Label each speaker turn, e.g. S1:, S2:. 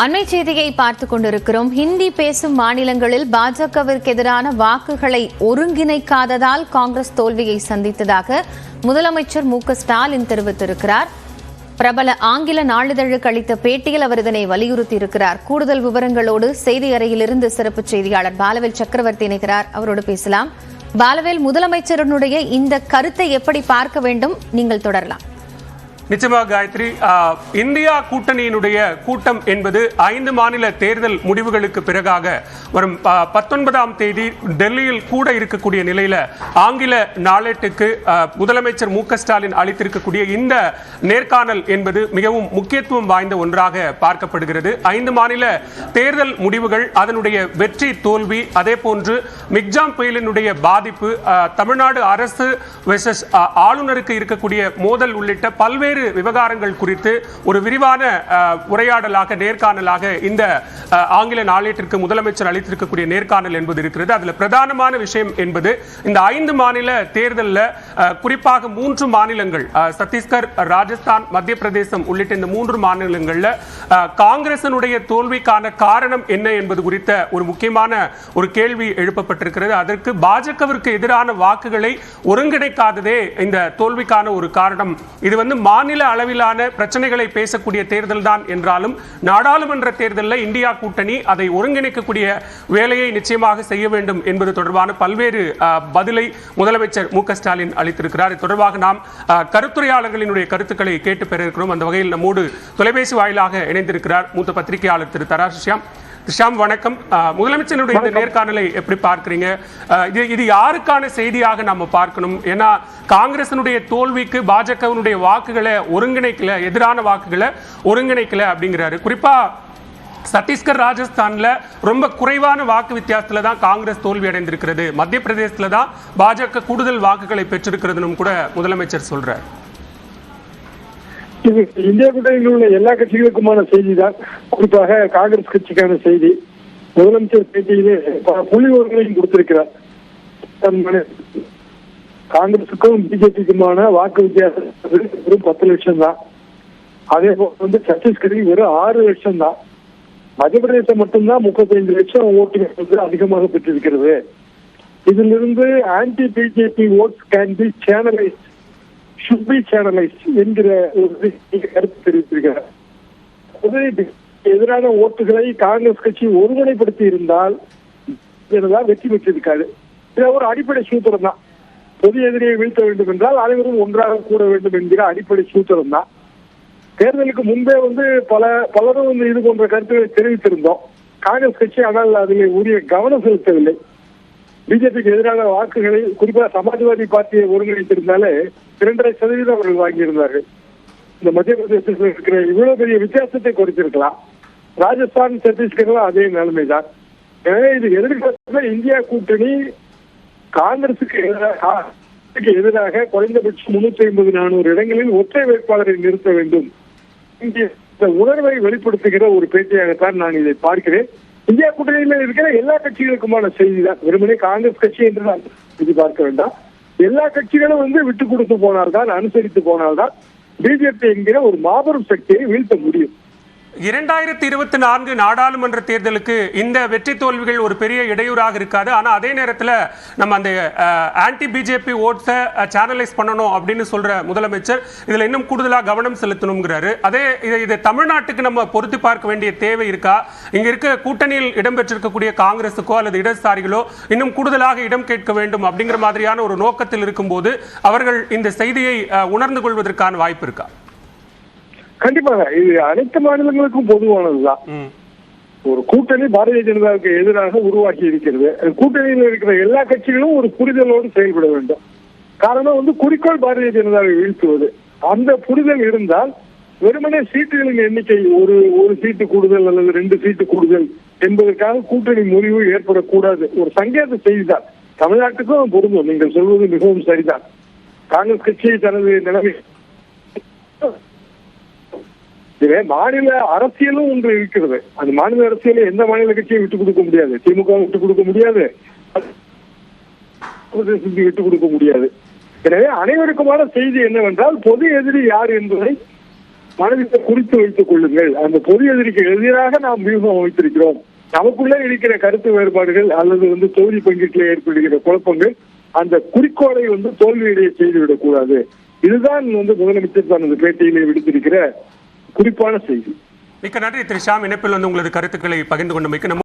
S1: அண்மை செய்தியை பார்த்துக் கொண்டிருக்கிறோம். ஹிந்தி பேசும் மாநிலங்களில் பாஜகவிற்கு எதிரான வாக்குகளை ஒருங்கிணைக்காததால் காங்கிரஸ் தோல்வியை சந்தித்ததாக முதலமைச்சர் மு க ஸ்டாலின் தெரிவித்திருக்கிறார். பிரபல ஆங்கில நாளிதழுக்கு அளித்த பேட்டியில் அவர் இதனை வலியுறுத்தியிருக்கிறார். கூடுதல் விவரங்களோடு செய்தி அறையிலிருந்து சிறப்பு செய்தியாளர் பாலவேல் சக்கரவர்த்தி இணைகிறார். அவரோடு பேசலாம். பாலவேல் முதலமைச்சருடைய இந்த கருத்தை எப்படி பார்க்க வேண்டும்? நீங்கள் தொடரலாம்.
S2: நிச்சயமாக காயத்ரி இந்தியா கூட்டணியினுடைய கூட்டம் என்பது ஐந்து மாநில தேர்தல் முடிவுகளுக்கு பிறகாக வரும் பத்தொன்பதாம் தேதி டெல்லியில் கூட இருக்கக்கூடிய நிலையில ஆங்கில நாளேட்டுக்கு முதலமைச்சர் மு க ஸ்டாலின் அளித்திருக்கக்கூடிய இந்த நேர்காணல் என்பது மிகவும் முக்கியத்துவம் வாய்ந்த ஒன்றாக பார்க்கப்படுகிறது. ஐந்து மாநில தேர்தல் முடிவுகள் அதனுடைய வெற்றி தோல்வி அதே போன்று மிக்ஜாம் புயலினுடைய பாதிப்பு தமிழ்நாடு அரசு வெர்சஸ் ஆளுநருக்கு இருக்கக்கூடிய மோதல் உள்ளிட்ட பல்வேறு விவகாரங்கள் குறித்து ஒரு விரிவான உரையாடலாக நேர்காணலாக இந்த ஆங்கில நாளேட்டிற்கு முதலமைச்சர் அளித்திருக்கக்கூடிய நேர்காணல் என்பது இருக்கிறது. அதில் பிரதானமான விஷயம் என்பது இந்த ஐந்து மாநில தேர்தலில் குறிப்பாக மூன்று மாநிலங்கள் சத்தீஸ்கர் ராஜஸ்தான் மத்திய பிரதேசம் உள்ளிட்ட இந்த மூன்று மாநிலங்களில் காங்கிரசனுடைய தோல்விக்கான காரணம் என்ன என்பது குறித்த ஒரு முக்கியமான ஒரு கேள்வி எழுப்பப்பட்டிருக்கிறது அதற்கு பாஜகவிற்கு எதிரான வாக்குகளை ஒருங்கிணைக்காததே இந்த தோல்விக்கான ஒரு காரணம். இது வந்து மாநில அளவிலான பிரச்சனைகளை பேசக்கூடிய தேர்தல் தான் என்றாலும் நாடாளுமன்ற தேர்தலில் இந்தியா கூட்டணி அதை ஒருங்கிணைக்கக்கூடிய வேலையை நிச்சயமாக செய்ய வேண்டும் என்பது தொடர்பான பல்வேறு பதிலை முதலமைச்சர் மு க ஸ்டாலின் அளித்திருக்கிறார். இது தொடர்பாக நாம் ஆஹ், கருத்துரையாளர்களினுடைய கருத்துக்களை கேட்டு பெற இருக்கிறோம். அந்த வகையில் நம்மோடு தொலைபேசி வாயிலாக இணைந்திருக்கிறார் மூத்த பத்திரிகையாளர் திரு தராசு ஷியாம் வணக்கம். முதலமைச்சருடைய இந்த நேர்காணலை எப்படி பார்க்கறீங்க? இது இது யாருக்கான செய்தியாக நம்ம பார்க்கணும்? ஏன்னா காங்கிரசினுடைய தோல்விக்கு பாஜகவினுடைய வாக்குகளை ஒருங்கிணைக்கல எதிரான வாக்குகளை ஒருங்கிணைக்கல அப்படிங்கிறாரு. குறிப்பா சத்தீஸ்கர் ராஜஸ்தான்ல ரொம்ப குறைவான வாக்கு வித்தியாசத்துல தான் காங்கிரஸ் தோல்வி அடைந்திருக்கிறது. மத்திய பிரதேசத்துல தான் பாஜக கூடுதல் வாக்குகளை பெற்றிருக்கிறதுன்னு கூட முதலமைச்சர் சொல்றார்.
S3: இது இந்தியா கூட்டணியில் உள்ள எல்லா கட்சிகளுக்குமான செய்தி தான் குறிப்பாக காங்கிரஸ் கட்சிக்கான செய்தி. முதலமைச்சர் பேட்டியிலே பல புள்ளிவர்களையும் கொடுத்திருக்கிறார். காங்கிரசுக்கும் பிஜேபிக்குமான வாக்கு வித்தியாசம் வெறும் பத்து லட்சம் தான் அதே போல வந்து சத்தீஸ்கரில் வெறும் ஆறு லட்சம் தான் மத்திய பிரதேசம் மட்டும்தான் முப்பத்தைந்து லட்சம் ஓட்டுகள் வந்து அதிகமாக பெற்றிருக்கிறது. இதிலிருந்து anti BJP votes can be channelise சுப்பி channelise என்கிற ஒரு கருத்து தெரிவித்திருக்கிறார். எதிரான ஓட்டுகளை காங்கிரஸ் கட்சி ஒருமுனைப்படுத்தி இருந்தால் வெற்றி பெற்றிருக்காது. இது ஒரு அடிப்படை சூத்திரம் தான். பொது எதிரியை வீழ்த்த வேண்டும் என்றால் அனைவரும் ஒன்றாக கூட வேண்டும் என்கிற அடிப்படை சூத்திரம் தான். தேர்தலுக்கு முன்பே வந்து பல பலரும் வந்து இது போன்ற கருத்துக்களை தெரிவித்திருந்தோம். காங்கிரஸ் கட்சி ஆனால் அதில் உரிய கவனம் செலுத்தவில்லை. பிஜேபிக்கு எதிரான வாக்குகளை குறிப்பாக சமாஜ்வாதி பார்ட்டியை ஒருங்கிணைத்திருந்தாலே இரண்டரை சதவீதம் அவர்கள் வாங்கியிருந்தார்கள். இந்த மத்திய பிரதேசத்தில் இருக்கிற இவ்வளவு பெரிய வித்தியாசத்தை குறைத்திருக்கலாம். ராஜஸ்தான் சத்தீஸ்கர்லாம் அதே நிலைமைதான். எனவே இது எதிர்காலத்தில் இந்தியா கூட்டணி காங்கிரசுக்கு எதிராக எதிராக குறைந்தபட்சம் முன்னூத்தி ஐம்பது நானூறு இடங்களில் ஒற்றை வேட்பாளரை நிறுத்த வேண்டும். இங்கே இந்த உணர்வை வெளிப்படுத்துகிற ஒரு பேட்டியாகத்தான் நான் இதை பார்க்கிறேன். இந்தியா கூட்டணியில் இருக்கிற எல்லா கட்சிகளுக்குமான செய்தி தான் வெறுமனே காங்கிரஸ் கட்சி என்று நான் இது பார்க்க வேண்டாம். எல்லா கட்சிகளும் வந்து விட்டு கொடுத்து போனால்தான் அனுசரித்து போனால்தான் பிஜேபி என்கிற ஒரு மாபெரும் சக்தியை வீழ்த்த முடியும்.
S2: இரண்டாயிரத்தி இருபத்தி நான்கு நாடாளுமன்ற தேர்தலுக்கு இந்த வெற்றி தோல்விகள் ஒரு பெரிய இடையூறாக இருக்காது. ஆனால் அதே நேரத்தில் நம்ம அந்த ஆன்டி பிஜேபி ஓட்ஸை சேனலைஸ் பண்ணணும் அப்படின்னு சொல்கிற முதலமைச்சர் இதில் இன்னும் கூடுதலாக கவனம் செலுத்தணுங்கிறாரு. அதே இதை இதை தமிழ்நாட்டுக்கு நம்ம பொருத்தி பார்க்க வேண்டிய தேவை இருக்கா? இங்கே இருக்க கூட்டணியில் இடம்பெற்றிருக்கக்கூடிய காங்கிரஸுக்கோ அல்லது இடதுசாரிகளோ இன்னும் கூடுதலாக இடம் கேட்க வேண்டும் அப்படிங்கிற மாதிரியான ஒரு நோக்கத்தில் இருக்கும்போது அவர்கள் இந்த செய்தியை உணர்ந்து கொள்வதற்கான வாய்ப்பு இருக்கா?
S3: கண்டிப்பாக இது அனைத்து மாநிலங்களுக்கும் பொதுவானதுதான். ஒரு கூட்டணி பாரதிய ஜனதாவுக்கு எதிராக உருவாக்கி இருக்கிறது. கூட்டணியில் இருக்கிற எல்லா கட்சிகளும் ஒரு புரிதலோடு செயல்பட வேண்டும். காரணம் வந்து குறிக்கோள் பாரதிய ஜனதாவை வீழ்த்துவது. அந்த புரிதல் இருந்தால் வெறுமனே சீட்டுகளின் எண்ணிக்கை ஒரு ஒரு சீட்டு கூடுதல் அல்லது ரெண்டு சீட்டு கூடுதல் என்பதற்காக கூட்டணி முறிவு ஏற்படக்கூடாது. ஒரு சங்கேத செய்திதான். தமிழ்நாட்டுக்கும் பொருந்தும். நீங்கள் சொல்வது மிகவும் சரிதான். காங்கிரஸ் கட்சி தனது நிலைமை இதுவே மாநில அரசியலும் ஒன்று இருக்கிறது. அந்த மாநில அரசியலை எந்த மாநில கட்சியும் விட்டு கொடுக்க முடியாது. திமுக விட்டு கொடுக்க முடியாது. விட்டுக் விட்டு கொடுக்க முடியாது. எனவே அனைவருக்குமான செய்தி என்னவென்றால் பொது எதிரி யார் என்பதை மனதில் குறித்து வைத்துக் கொள்ளுங்கள். அந்த பொது எதிரிக்கு எதிராக நாம் வியூகம் வைத்திருக்கிறோம் நமக்குள்ளே இருக்கிற கருத்து வேறுபாடுகள் அல்லது வந்து தொகுதி பங்கீட்டில் ஏற்படுகிற குழப்பங்கள் அந்த குறிக்கோளை வந்து தோல்வியடைய செய்துவிடக் கூடாது. இதுதான் வந்து முதலமைச்சர் தனது பேட்டியிலே விடுத்திருக்கிற குறிப்பான செய்தி.
S2: மிக்க நன்றி திரு ஷாம். இணைப்பில் வந்து உங்களது கருத்துக்களை பகிர்ந்து கொண்டமைக்கு நம்ம